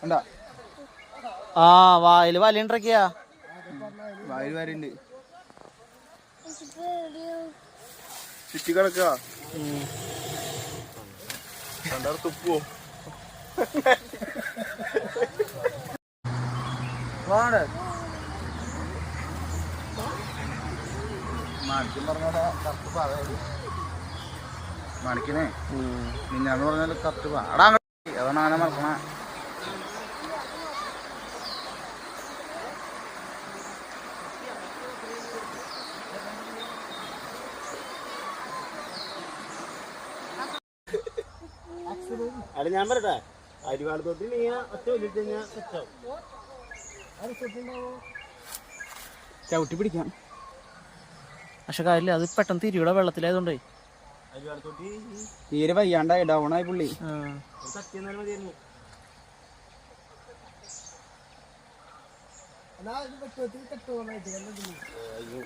കണ്ടാ ആ വായിൽ വലയുണ്ടൊക്കെയാ വായിൽ വരണ്ട്. ചുറ്റി കിടക്കാ. തുപ്പോ മാണിക്യം പറഞ്ഞ കറക്റ്റ് പറയാ മാണിക്കനെ. മിന്നാന്ന് പറഞ്ഞാൽ കത്ത് പാടാ അതാണ് ആന മറക്കണ. അല്ല ഞാൻ പറയട്ടെ. അരിവാട് തൊട്ട് നീ ഒറ്റ കഴിഞ്ഞാൽ സെറ്റാവും ചവിട്ടി പിടിക്കാം. പക്ഷെ കാര്യമില്ല അത് പെട്ടെന്ന് തിരിയുടെ വെള്ളത്തിലായതുകൊണ്ടേ തീരെ വയ്യാണ്ടായി ഡൗൺ ആയി പുള്ളി. മതിയായിരുന്നു അയ്യോ.